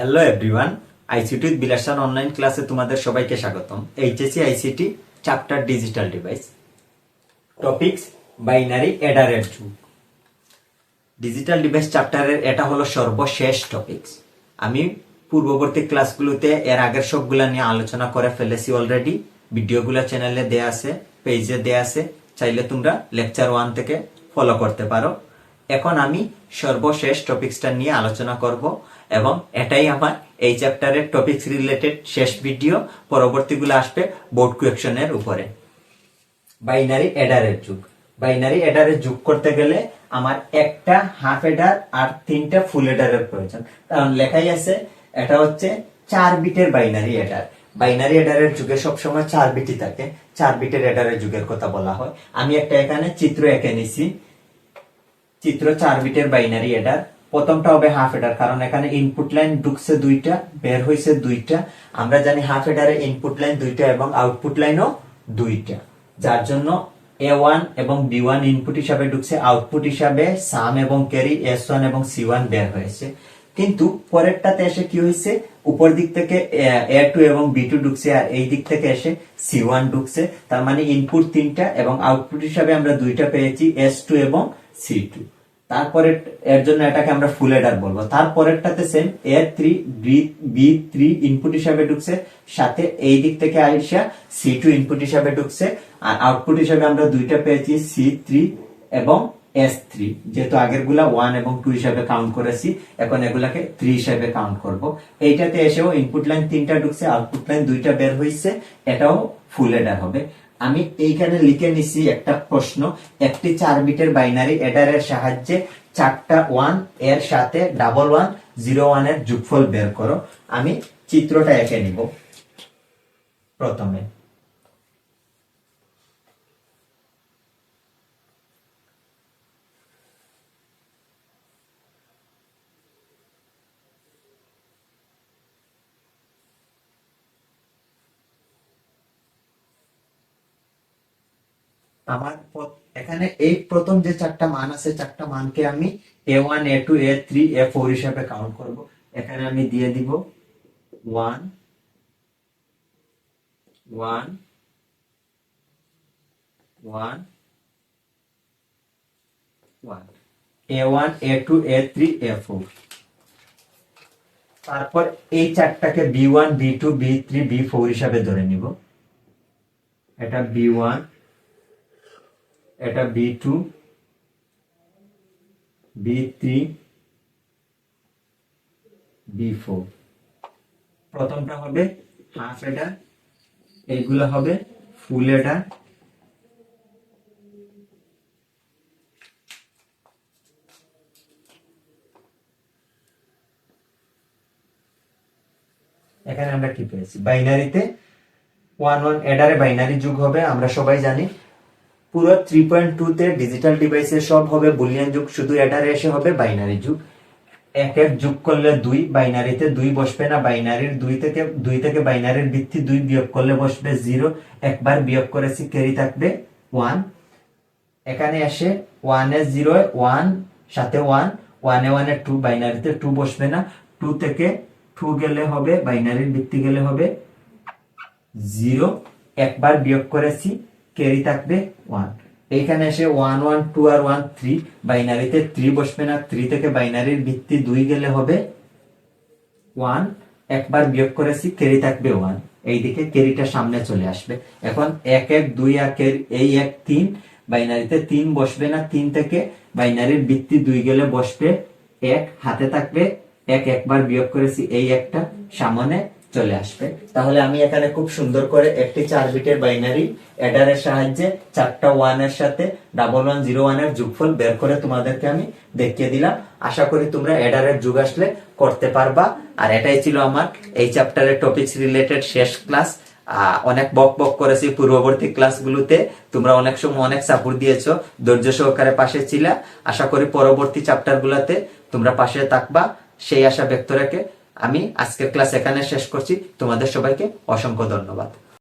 Hello everyone ICT বিলাসান online ক্লাসে তোমাদের সবাইকে স্বাগতম। HSC ICT chapter digital device topics binary এডারের যুগ ডিজিটাল ডিভাইস চ্যাপ্টারের এটা হলো সর্বশেষ টপিকস আমি পূর্ববর্তী ক্লাসগুলোতে এর আগের সবগুলা নিয়ে আলোচনা করে ফেলেছি অলরেডি ভিডিওগুলো চ্যানেলে দেয়া আছে পেজে দেয়া আছে। চাইলে তোমরা লেকচার ওয়ান থেকে ফলো করতে পারো। এখন আমি সর্বশেষ টপিকসটা নিয়ে আলোচনা করব এবং এটাই আমার এই চ্যাপ্টারের টপিকস রিলেটেড শেষ ভিডিও পরবর্তীগুলো আসবে বোর্ড কোয়েকশনের উপরে। বাইনারি এডারের যুগ। বাইনারি এডারের যুগ করতে গেলে আমার একটা হাফ এডার আর তিনটা ফুল এডারের প্রয়োজন। কারণ লেখাই আছে, এটা হচ্ছে চার বিটের বাইনারি এডার বাইনারি এডারের যুগে সবসময় চার বিটই থাকে। চার বিটের এডারের যুগের কথা বলা হয়। আমি একটা এখানে চিত্র এঁকে নিছি। চিত্র চার বিটের বাইনারি এডার প্রথমটা হবে হাফ এডার কারণ এখানে ইনপুট লাইন ঢুকছে দুইটা, বের হয়েছে দুইটা। আমরা জানি হাফ এডারে ইনপুট লাইন দুইটা এবং আউটপুট লাইনও দুইটা। যার জন্য এ ওয়ান এবং বি ওয়ান ইনপুট হিসাবে ঢুকছে আউটপুট হিসাবে সাম এবং ক্যারি এস ওয়ান এবং সি ওয়ান বের হয়েছে। কিন্তু পরেরটাতে এসে কি হয়েছে উপর দিক থেকে এ টু এবং বি টু ঢুকছে আর এই দিক থেকে এসে সি ওয়ান ঢুকছে। তার মানে ইনপুট তিনটা এবং আউটপুট হিসাবে আমরা দুইটা পেয়েছি এস টু এবং সি টু তারপরে এর জন্য এটাকে আমরা ফুল এডার বলব। তারপরেরটাতে same A three B three input হিসাবে ঢুকছে, সাথে এই দিক থেকে আইসা সি টু ইনপুট হিসাবে ঢুকছে, আর আউটপুট হিসাবে আমরা দুইটা পেয়েছি সি থ্রি এবং এস থ্রি যেহেতু আগেরগুলা ওয়ান এবং টু হিসাবে কাউন্ট করেছি, এখন এগুলাকে থ্রি হিসাবে কাউন্ট করব। এইটাতে এসেও ইনপুট লাইন তিনটা ঢুকছে আউটপুট লাইন দুইটা বের হয়েছে এটাও ফুল এডার হবে। আমি এইখানে লিখে নিছি একটা প্রশ্ন, একটি চার বিটের বাইনারি এডারের সাহায্যে চারটা ওয়ানের সাথে ডাবল ওয়ান জিরো ওয়ানের যোগফল বের করো। আমি চিত্রটা এঁকে নিব। প্রথমে। আমার এখানে এই প্রথম যে চারটা মান আছে, চারটা মানকে আমি A one A two A three A four হিসাবে কাউন্ট করব। এখানে আমি দিয়ে দিব one one one one A one A two A three A four তারপর এই চারটাকে B one B two B three B four হিসাবে ধরে নিব। এটা বি ওয়ান এটা B two B three B four প্রথমটা হবে হাফ এডার এইগুলো হবে ফুল এটা। এখানে আমরা কি পেয়েছি? বাইনারিতে ওয়ান ওয়ান এডারে বাইনারি যুগ হবে, আমরা সবাই জানি। পুরো থ্রি পয়েন্ট টু তে ডিজিটাল ডিভাইসে সব হবে বুলিয়ান যুগ, শুধু এডারে এসে হবে বাইনারি যুগ। এক এক যুগ করলে দুই বাইনারিতে দুই বসবে না বাইনারির দুই থেকে দুই থেকে বাইনারির ভিত্তি দুই বিয়োগ করলে বসবে জিরো একবার বিয়োগ করেছি ক্যারি থাকবে ওয়ান এখানে এসে ওয়ান এ জিরো ওয়ান সাথে ওয়ান ওয়ানে ওয়ানে টু বাইনারিতে টু বসবে না। টু থেকে টু গেলে হবে বাইনারির ভিত্তি গেলে হবে জিরো একবার বিয়োগ করেছি ক্যারি থাকবে ওয়ান এইখানে এসে ওয়ান ওয়ান টু আর ওয়ান থ্রি বাইনারিতে থ্রি বসবে না থ্রি থেকে বাইনারির ভিত্তি দুই গেলে হবে ওয়ান একবার বিয়োগ করেছি ক্যারি থাকবে ওয়ান এইদিকে ক্যারিটা সামনে চলে আসবে। এখন এক এক, দুই আর এই এক, তিন। বাইনারিতে তিন বসবে না, তিন থেকে বাইনারির ভিত্তি দুই গেলে বসবে এক। হাতে থাকবে এক, একবার বিয়োগ করেছি, এই একটা। সামনে চলে আসবে। তাহলে আমি এখানে খুব সুন্দর করে একটি চার বিটের বাইনারি এডারের সাহায্যে চারটা ওয়ানের সাথে ডাবল ওয়ান জিরো ওয়ানের যোগফল বের করে তোমাদেরকে আমি দেখিয়ে দিলাম। আশা করি তোমরা এডারের যুগ আসলে করতে পারবা। আর এটাই ছিল আমার এই চ্যাপ্টারের টপিকস রিলেটেড শেষ ক্লাস অনেক বক বক করেছি পূর্ববর্তী ক্লাসগুলোতে তোমরা অনেক সময় অনেক সাপোর্ট দিয়েছ, ধৈর্য সহকারে পাশে ছিলা। আশা করি পরবর্তী চ্যাপ্টার গুলাতে তোমরা পাশে থাকবা। সেই আশা ব্যক্ত রেখে আমি আজকের ক্লাস এখানে শেষ করছি। তোমাদের সবাইকে অসংখ্য ধন্যবাদ।